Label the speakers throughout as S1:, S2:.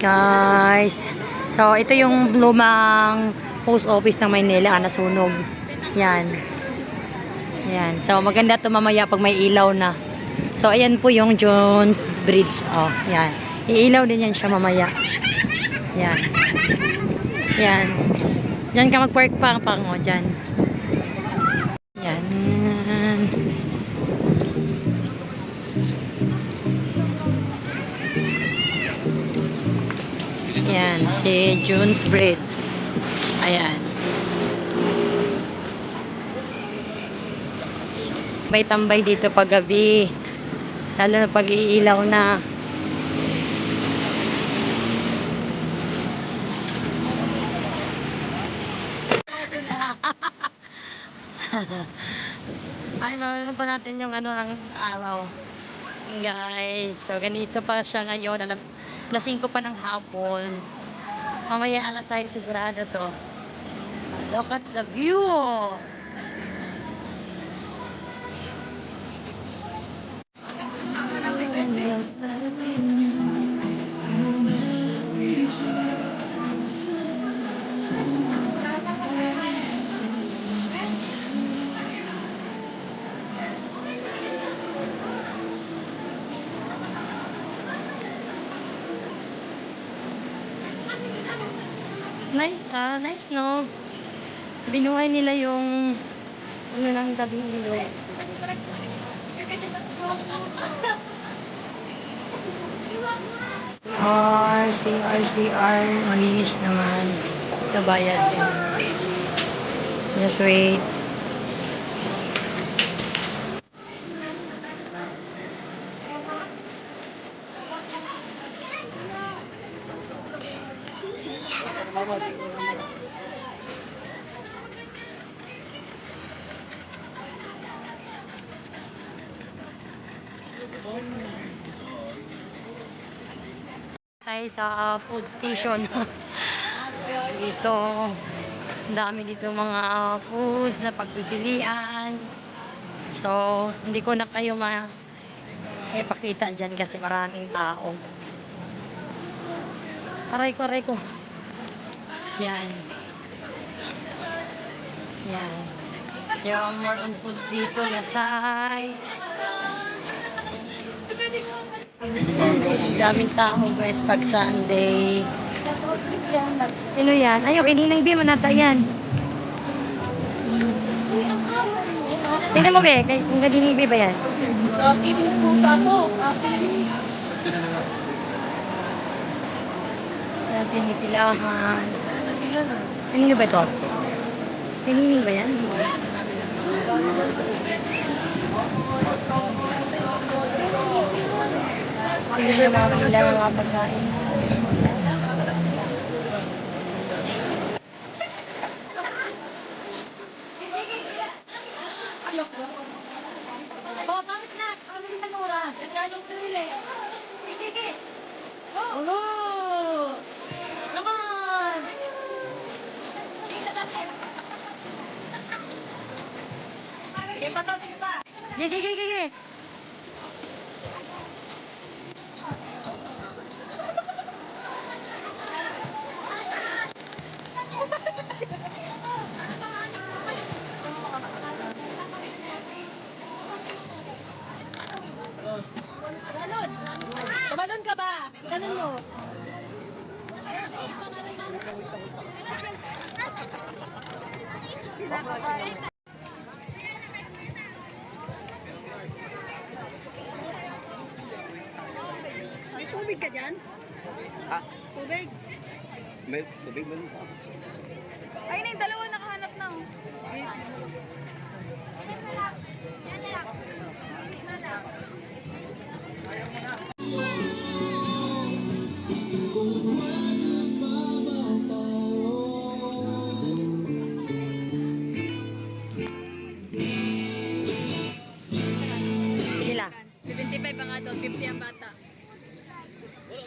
S1: Guys. So, ito yung lumang post office ng Maynila na nasunog. Yan. Yan. So, maganda to mamaya pag may ilaw na. So, ayan po yung Jones Bridge. Oh, yan. Iilaw din yan siya mamaya. Yan. Yan. Diyan ka mag-park pa ang pang mo. Diyan. Si Jones Bridge. Ayan. May tambay dito pag gabi. Lalo na pag iilaw na. Ay, mawala pa natin yung ano ng araw. Guys, so ganito pa siya ngayon. Alas, alas 5 pa ng hapon. Mamaya alas 6 sigurado to. Look at the view! Nice ah, nice no? Binuhay nila yung ano ng tabing ilog. RCR, RCR, malinis naman. Kabayad din. Just wait. Tayo sa ah, food station. dito, dami dito mga ah, foods na pagpipilian. So, hindi ko na kayo ma ipakita dyan kasi maraming tao. Aray ko, aray ko. Yan. Yan. Yung more on foods dito, lasay. Daming tao guys pag Sunday. Ano yan? Ayaw, ininang bi, manata yan. Tingnan mo be, kay- kung galing bi ba yan? Kaya pinipilahan. Kanino ba ito? Kanino ba yan? Hindi na mga pila ng mga pagkain. Oh, bakit na? Ano yung tanura? Kaya yung pinili. Ulo! Naman! Gigi, gigi, gigi! Tumalon ka ba? Ganun mo.
S2: May tubig ka dyan?
S3: Ha?
S2: Tubig?
S3: May tubig mo pa.
S2: pa nga doon, 50 ang bata.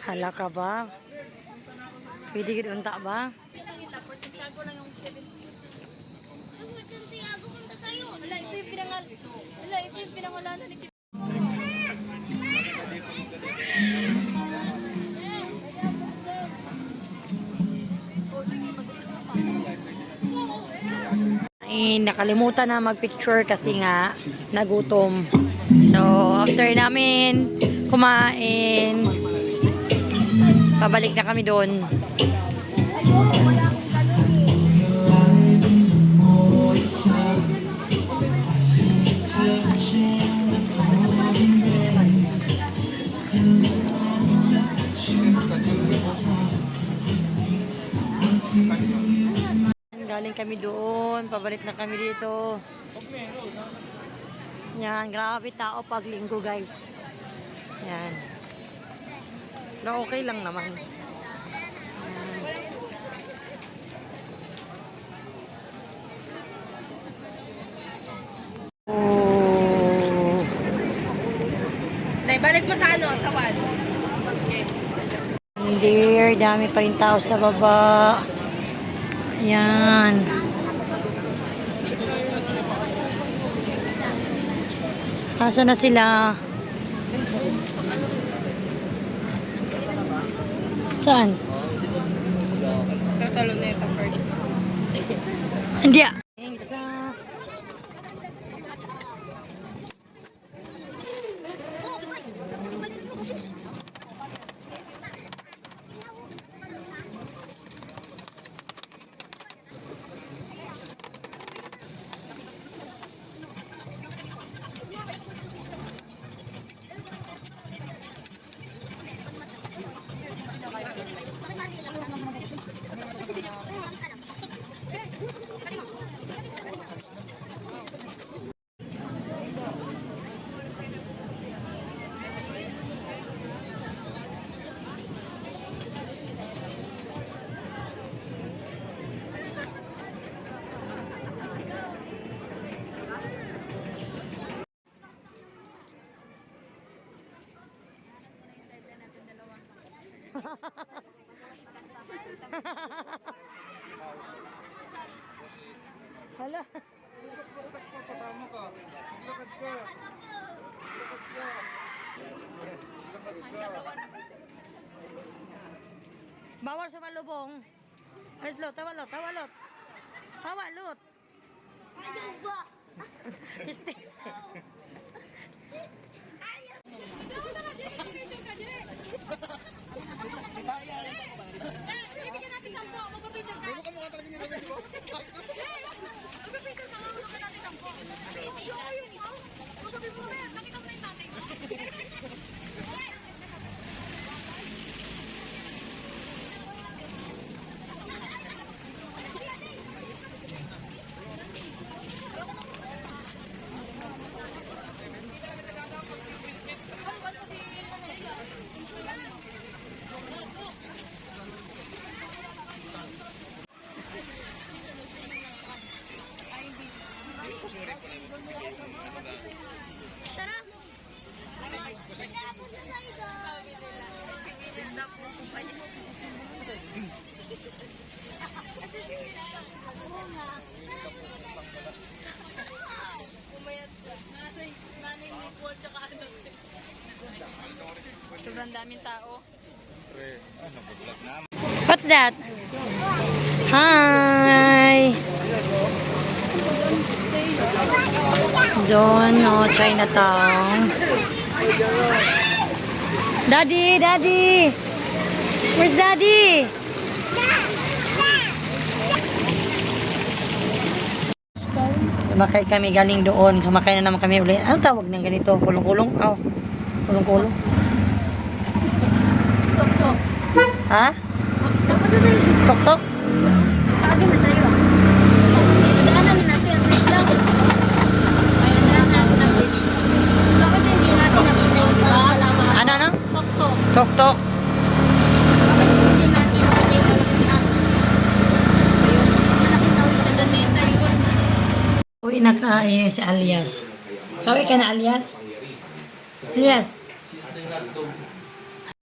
S1: Hala ka ba? Pwede gid unta ba?
S2: Ilang ita, Porto lang yung 70. Porto Tiago, punta tayo. Wala, ito yung pinangal. Wala, ito yung pinangalanan Ay,
S1: nakalimutan na magpicture kasi nga nagutom. So, after namin kumain, pabalik na kami doon. Galing kami doon, pabalik na kami dito. Yan, grabe tao pag linggo guys. Yan. Pero okay lang naman. Yan. Oh.
S2: Balik mo sa ano, sa wall.
S1: Dear, dami pa rin tao sa baba. Yan. Asa na sila? Saan?
S2: Sa Luneta Park.
S1: Hindi ah. Hala.
S4: Kasama ka. Lakad ka. Lakad ka. Lakad ka.
S1: Bawal sumalubong. Alis lot, tawalot, tawalot. Tawalot.
S2: Ayaw ba?
S1: Este.
S2: Ibigyan natin sampo. Magpapicture ka.
S4: Ano ka mukha talaga niya naman, di ba?
S2: Magpapicture ka. Magpapicture natin sampo. Ayaw mo. Umayat siya. Nanay, nanay ni Paul tsaka ano. Sobrang daming tao.
S4: Na.
S1: What's that? Hi. Doon, no, Chinatown. Daddy, Daddy. Where's Daddy? Sumakay kami galing doon. Sumakay na naman kami ulit. Anong tawag ng ganito? Kulong-kulong? Oh. Kulong-kulong. Ha? Tok-tok?
S2: Pagin na tayo. Daanan natin ang bridge lang. Ayun, daanan natin ang bridge. Bakit hindi natin nakita yung halaman?
S1: Ano, ano?
S2: Nakita yung halaman na.
S1: Uy, nakain si Alias. Kawin ka na, Alias? Alias?